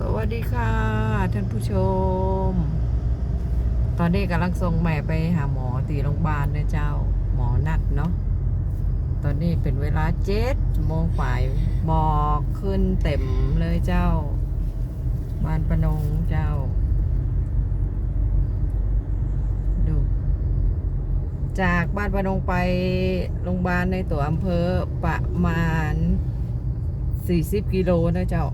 สวัสดีค่ะ ท่านผู้ชม ตอนนี้กำลังส่งแม่ไปหาหมอตีโรงพยาบาลนะเจ้า หมอนัดเนาะ ตอนนี้เป็นเวลาเจ็ดโมงฝ่ายหมอกขึ้นเต็มเลยเจ้า บ้านประนงเจ้า ดู จากบ้านประนงไปโรงพยาบาลในตัวอำเภอประมาณ 40 กิโลนะเจ้า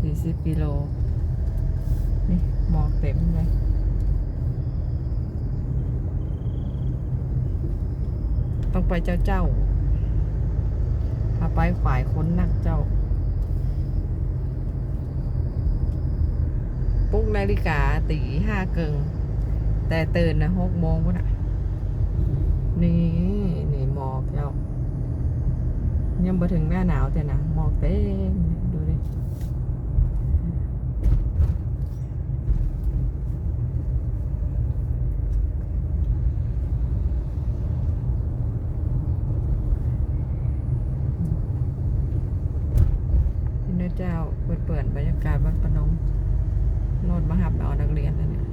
40กิโล นี่หมอกเต็มเลยต้องไปเจ้าเจ้าถ้าไปฝ่ายค้นนักเจ้าปลุกนาฬิกาตีห้าเกิง แต่ตื่นนะหกโมงวะนะนี่นี่หมอกเจ้ายังมาถึงหน้าหนาวแต่นะหมอกเต็มดูดิพี่น้าเจ้าเปิดเปิดบรรยากาศบ้านปนมโนมาหับเอานักเรียนแล้วเนี่ย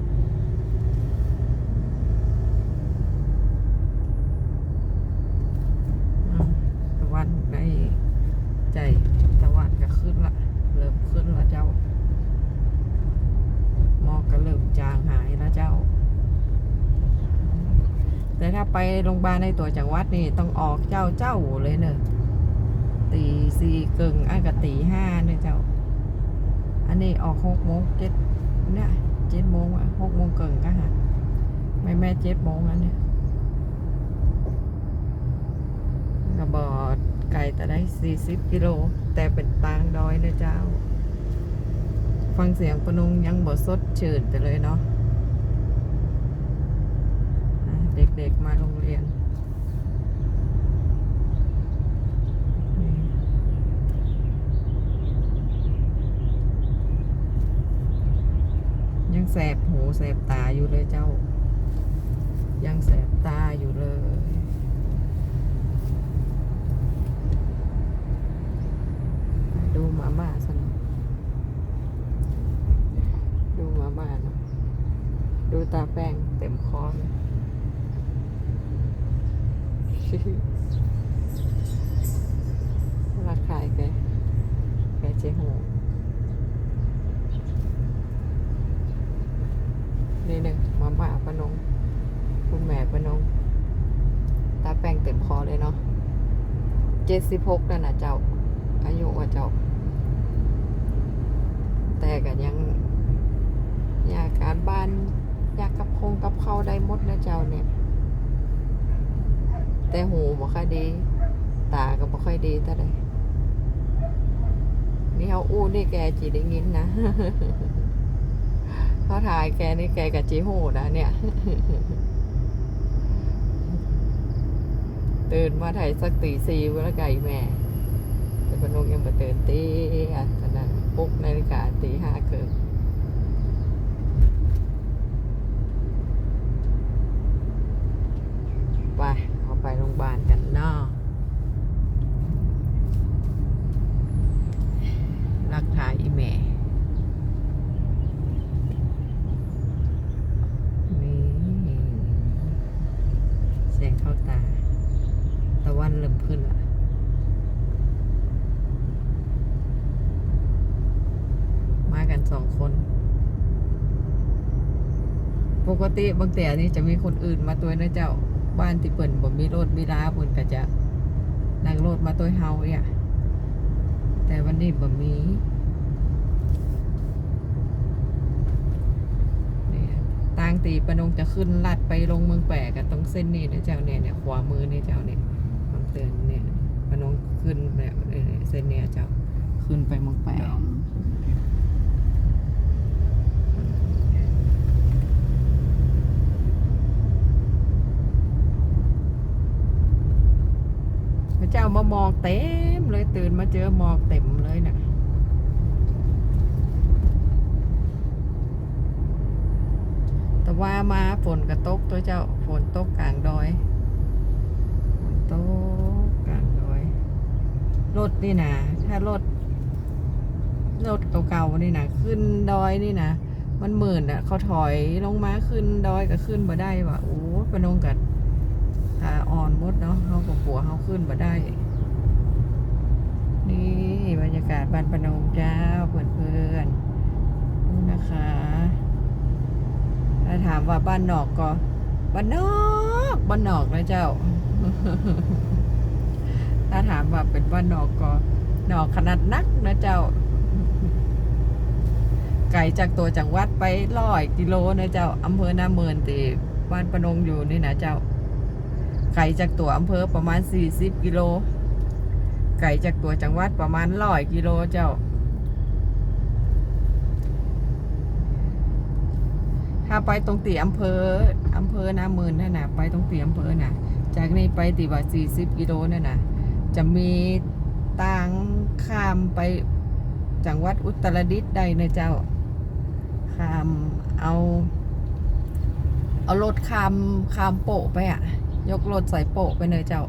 ตะวันในใจตะวันก็ขึ้นละเริ่มขึ้นละเจ้าหมอกก็เริ่มจางหายล้วเจ้า แต่ถ้าไปโรงพยาบาลในตัวจังหวัดนี่ต้องออกเจ้าเจ้าเลยเนอะตีสี่กึ่งอันกับตีห้าเนี่ยเจ้า อันนี้ออกหกโมงเจ็ด เนี่ยเจ็ดโมงอะหกโมงเกึ่งก็ฮะไม่แม่เจ็ดโมงอันเนี้ยกระบอกไก่แต่ได้40กิโล แต่เป็นตางดอยนะเจ้า ฟังเสียงปนุงยังบ่สดชื่นไปเลยเนาะะเด็กๆมาโรงเรียนนี่ ยังแสบหูแสบตาอยู่เลยเจ้า ยังแสบตาอยู่เลย ดูหมาบ้าสนดูหมาบ้าเนะดูตาแป้งเต็มคอเลยราคายแกแกเจ๊โหนี่หนึ่งหมาบ้าปะนง คุณแม่ปะนง ตาแป้งเต็มคอเลยเนาะ เจ็ดสิบหกแล้วนะเจ้า อายุว่าเจ้า แต่ก็ยังอยากการบ้านอยากกับคงกับเขาได้หมดนะเจ้าเนี่ย แต่หูบ่ค่อยดี ตาก็บ่ค่อยดีแต่ใดนี่เขาอู้นี่แกจีได้ยินนะเขาถ่ายแกนี่แกกับจีหูนะเนี่ย ตื่นมาถ่ายสักตีสี่เวลาไก่แม่ แต่พนกยังมาตื่นตีอะตอนนั้นปลุกนาฬิกาตีห้าเกินไปเอาไปโรงพยาบาลกันเนาะรักทายอีแม่นี่แสงเข้าตา ตะวัน เริ่มขึ้นละมากันสองคน ปกติบางแต่นี่จะมีคนอื่นมาตัวนะเจ้าบ้านที่เปิ่นบ่มีรถมีลาเปิ่นก็จะนั่งรถมาตัวเฮาเนี่ยแต่วันนี้บ่มีเนี่ยตางตีปะนงจะขึ้นลัดไปลงเมืองแปะกันตรงเส้นนี้นะเจ้าเนี่ยเนี่ยขวามือนี่เจ้าเนี่ย เตือนเนี่ยปะนงขึ้นแบบเนี่ยเส้นเนี่ยเจ้าขึ้นไปเมืองแปะพระเจ้ามามองเต็มเลยตื่นมาเจอหมอกเต็มเลยนะ่ะแต่ว่ามาฝนกระตกตัวเจ้าฝนตกกลางดอยฝนตกกลางดอย รถนี่นะถ้ารถรถเก่าๆนี่นะขึ้นดอยนี่นะมันหมื่นอะ เขาถอยลงมาขึ้นดอยก็ขึ้นมาได้ว่ะโอ้ปนงกัดขาอ่อนมดเนาะเขากับผัวเขาขึ้นมาได้ นี่บรรยากาศบ้านปนงเจ้าเพื่อนๆนี่นะคะถ้าถามว่าบ้านนอกก็บ้านนอกบ้านนอกนะเจ้า ถ้าถามว่าเป็นบ้านอกก็นอกขนาดนักนะเจ้า ไกลจากตัวจังหวัดไปร้อยกิโลนะเจ้าอำเภอนาเมินตีบ้านปนงอยู่นี่นะเจ้า ไกลจากตัวอำเภอประมาณ 40 กิโล ไกลจากตัวจังหวัดประมาณร้อยกิโลเจ้า ถ้าไปตรงตีอำเภออำเภอนาเมินนั่นนะไปตรงตีอำเภอน่ะ จากนี้ไปตีว่า40 กิโลนั่นนะ จะมีทางข้ามไปจังหวัดอุตรดิตถ์ได้นะเจ้า ข้ามเอา เอารถข้ามข้ามโปะไปอะ ยกรถใส่โปะไปเลยเจ้า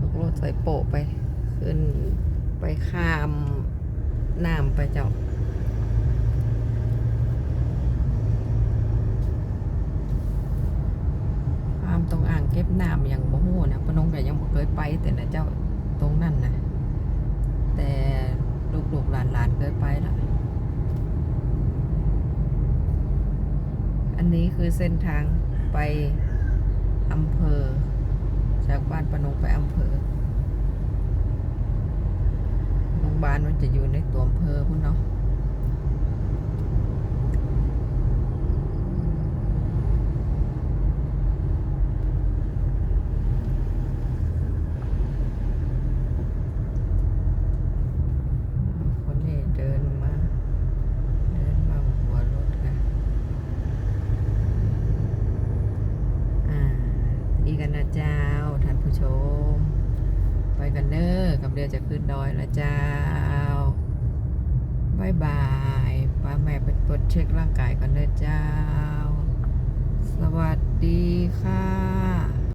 ยกรถใส่โปะไป ขึ้นไปข้ามน้ำไปเจ้าข้ามตรงอ่างเก็บน้ำอย่าง นะพนงแต่ยังบ่เคยไป แต่นะเจ้าตรงนั้นนะแต่ลูกๆหลานๆเคยไปละอันนี้คือเส้นทางไปอำเภอ จากบ้านปนงไปอำเภอโรงพยาบาลมันจะอยู่ในตัวอำเภอพุ่นเนาะ คนนี้เดินมา เดินมาหัวรถค่ะ อ่าอีกันนะเจ้า ท่านผู้ชม ไป กันเนอร์กับเดือจะขึ้นดอยละเจ้าบายบายป้าแม่ไปตรวจเช็คร่างกายกันเนอเจ้า สวัสดีค่ะ